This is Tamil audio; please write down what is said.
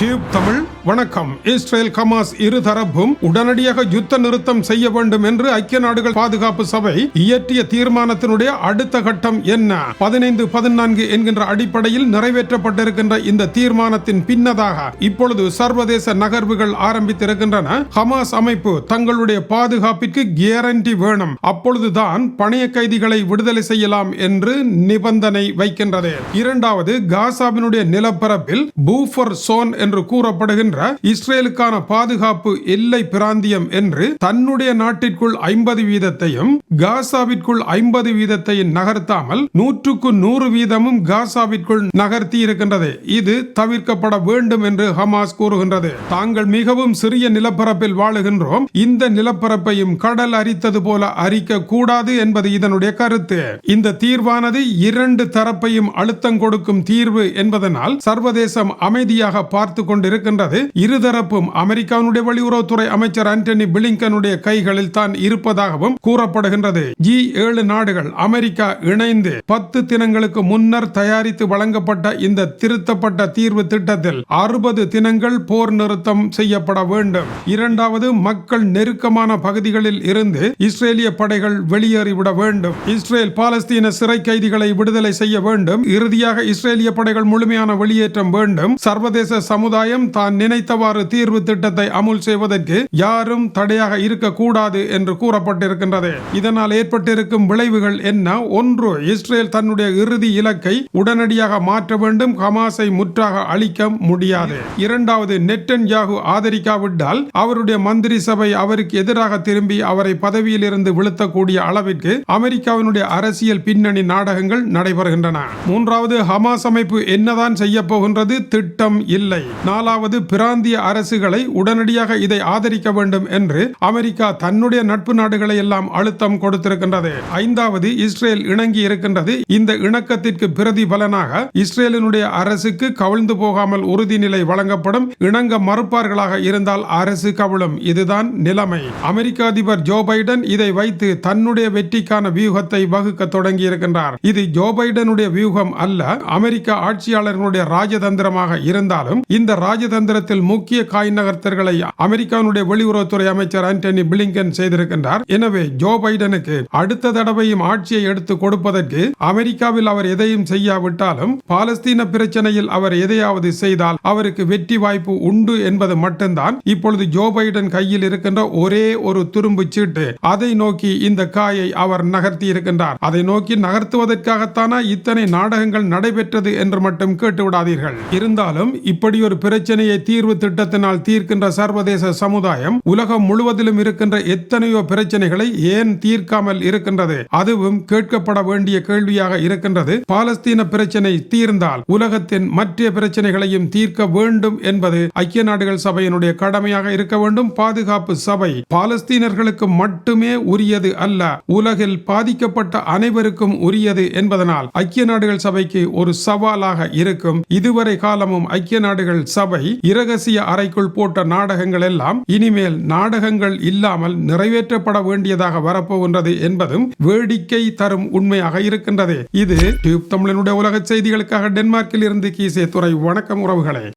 டியூப் தமிழ் வணக்கம். இஸ்ரேல் கமாஸ் இருதரப்பும் உடனடியாக யுத்த நிறுத்தம் செய்ய வேண்டும் என்று ஐக்கிய நாடுகள் பாதுகாப்பு சபை இயற்றிய தீர்மானத்தினுடைய அடுத்த கட்டம் என்ன? பதினைந்து பதினான்கு என்கின்ற அடிப்படையில் நிறைவேற்றப்பட்டிருக்கின்ற இந்த தீர்மானத்தின் பின்னதாக இப்பொழுது சர்வதேச நகர்வுகள் ஆரம்பித்திருக்கின்றன. ஹமாஸ் அமைப்பு தங்களுடைய பாதுகாப்பிற்கு கேரண்டி வேணும். அப்பொழுதுதான் பணைய கைதிகளை விடுதலை செய்யலாம் என்று நிபந்தனை வைக்கின்றது. இரண்டாவது காசாவினுடைய நிலப்பரப்பில் பூஃபர் சோன் என்று கூறப்படுகின்ற இஸ்ரேலுக்கான பாதுகாப்பு எல்லை பிராந்தியம் என்று தன்னுடைய நாட்டிற்குள் ஐம்பது வீதத்தையும் காசாவிற்குள் ஐம்பது வீதத்தையும் நகர்த்தாமல் நூற்றுக்கு நூறு வீதமும் காசாவிற்குள் நகர்த்தி இருக்கின்றது இது தவிர்க்கப்பட வேண்டும் என்று ஹமாஸ் கூறுகின்றது. தாங்கள் மிகவும் சிறிய நிலப்பரப்பில் வாழுகின்றோம். இந்த நிலப்பரப்பையும் கடல் அரித்தது போல அரிக்க கூடாது என்பது இதனுடைய கருத்து. இந்த தீர்வானது இரண்டு தரப்பையும் அழுத்தம் கொடுக்கும் தீர்வு என்பதனால் சர்வதேசம் அமைதியாக பார்த்து காத்து கொண்டிருக்கின்றது இருதரப்பும் அமெரிக்காவுடைய வெளியுறவுத்துறை அமைச்சர் ஆண்டனி பிளிங்கனுடைய கைகளில் தான் இருப்பதாகவும் கூறப்படுகின்றது. ஜி ஏழு நாடுகள் அமெரிக்கா இணைந்து பத்து தினங்களுக்கு முன்னர் தயாரித்து வழங்கப்பட்ட இந்த திருத்தப்பட்ட தீர்வு திட்டத்தில் அறுபது தினங்கள் போர் நிறுத்தம் செய்யப்பட வேண்டும். இரண்டாவது மக்கள் நெருக்கமான பகுதிகளில் இருந்து இஸ்ரேலிய படைகள் வெளியேறிவிட வேண்டும். இஸ்ரேல் பாலஸ்தீன சிறை கைதிகளை விடுதலை செய்ய வேண்டும். இறுதியாக இஸ்ரேலிய படைகள் முழுமையான வெளியேற்றம் வேண்டும். சர்வதேச சமூக சமுதாயம் தான் நினைத்தவாறு தீர்வு திட்டத்தை அமுல் செய்வதற்கு யாரும் தடையாக இருக்கக்கூடாது என்று கூறப்பட்டிருக்கின்றது. இதனால் ஏற்பட்டிருக்கும் விளைவுகள் என்ன? ஒன்று இஸ்ரேல் தன்னுடைய இறுதி இலக்கை உடனடியாக மாற்ற வேண்டும் ஹமாஸை முற்றாக அழிக்க முடியாது. இரண்டாவது நெட்டன் யாகு ஆதரிக்காவிட்டால் அவருடைய மந்திரி சபை அவருக்கு எதிராக திரும்பி அவரை பதவியில் இருந்து வீழ்த்தக்கூடிய அளவிற்கு அமெரிக்காவினுடைய அரசியல் பின்னணி நாடகங்கள் நடைபெறுகின்றன. மூன்றாவது ஹமாஸ் அமைப்பு என்னதான் செய்ய போகின்றது? திட்டம் இல்லை. நாலாவது பிராந்திய அரசுகளை உடனடியாக இதை ஆதரிக்க வேண்டும் என்று அமெரிக்கா தன்னுடைய நட்பு நாடுகளை எல்லாம் அழுத்தம் கொடுத்திருக்கின்றது. ஐந்தாவது இஸ்ரேல் இணங்கி இருக்கின்றது. இந்த இணக்கத்திற்கு பிரதிபலனாக இஸ்ரேலினுடைய அரசுக்கு கவிழ்ந்து போகாமல் உறுதிநிலை வழங்கப்படும் இணங்க மறுப்பார்களாக இருந்தால் அரசு கவிழும். இதுதான் நிலைமை. அமெரிக்க அதிபர் ஜோ பைடன் இதை வைத்து தன்னுடைய வெற்றிக்கான வியூகத்தை வகுக்க தொடங்கி இருக்கின்றார் இது ஜோ பைடனுடைய வியூகம் அல்ல அமெரிக்க ஆட்சியாளர்களுடைய ராஜதந்திரமாக இருந்தாலும் இந்த ராஜதந்திரத்தில் முக்கிய காய் நகர்த்தர்களை அமெரிக்காவுடைய வெளியுறவுத்துறை அமைச்சர் ஆண்டனி பிளிங்கன் செய்திருக்கின்றார். எனவே ஜோ பைடனுக்கு அடுத்த தடவையும் ஆட்சியை எடுத்து கொடுப்பதற்கு அமெரிக்காவில் அவர் எதையும் செய்யாவிட்டாலும் பாலஸ்தீன பிரச்சனையில் அவர் எதையாவது செய்தால் அவருக்கு வெற்றி வாய்ப்பு உண்டு என்பது மட்டும்தான் இப்பொழுது ஜோ பைடன் கையில் இருக்கின்ற ஒரே ஒரு துரும்பு சீட்டு. அதை நோக்கி இந்த காயை அவர் நகர்த்தி இருக்கின்றார். அதை நோக்கி நகர்த்துவதற்காகத்தானா இத்தனை நாடகங்கள் நடைபெற்றது என்று மட்டும் கேட்டு விடாதீர்கள் இருந்தாலும் இப்படி ஒரு பிரச்சனையை தீர்வு திட்டத்தினால் தீர்க்கின்ற சர்வதேச சமுதாயம் உலகம் முழுவதிலும் இருக்கின்ற எத்தனையோ பிரச்சனைகளை ஏன் தீர்க்காமல் இருக்கின்றது? அதுவும் கேட்கப்பட வேண்டிய கேள்வியாக இருக்கின்றது. பாலஸ்தீன பிரச்சனை தீர்ந்தால் உலகத்தின் மற்ற பிரச்சனைகளையும் தீர்க்க வேண்டும் என்பது ஐக்கிய நாடுகள் சபையினுடைய கடமையாக இருக்க வேண்டும். பாதுகாப்பு சபை பாலஸ்தீனர்களுக்கு மட்டுமே உரியது அல்ல உலகில் பாதிக்கப்பட்ட அனைவருக்கும் உரியது என்பதனால் ஐக்கிய நாடுகள் சபைக்கு ஒரு சவாலாக இருக்கும். இதுவரை காலமும் ஐக்கிய நாடுகள் சபை இரகசிய அறைக்குள் போட்ட நாடகங்கள் எல்லாம் இனிமேல் நாடகங்கள் இல்லாமல் நிறைவேற்றப்பட வேண்டியதாக வரப்போகின்றது என்பதும் வேடிக்கை தரும் உண்மையாக இருக்கின்றது. இது டியூப் தமிழனுடைய உலக செய்திகளுக்காக டென்மார்க்கில் இருந்து கீசே துறை வணக்கம் உறவுகளே.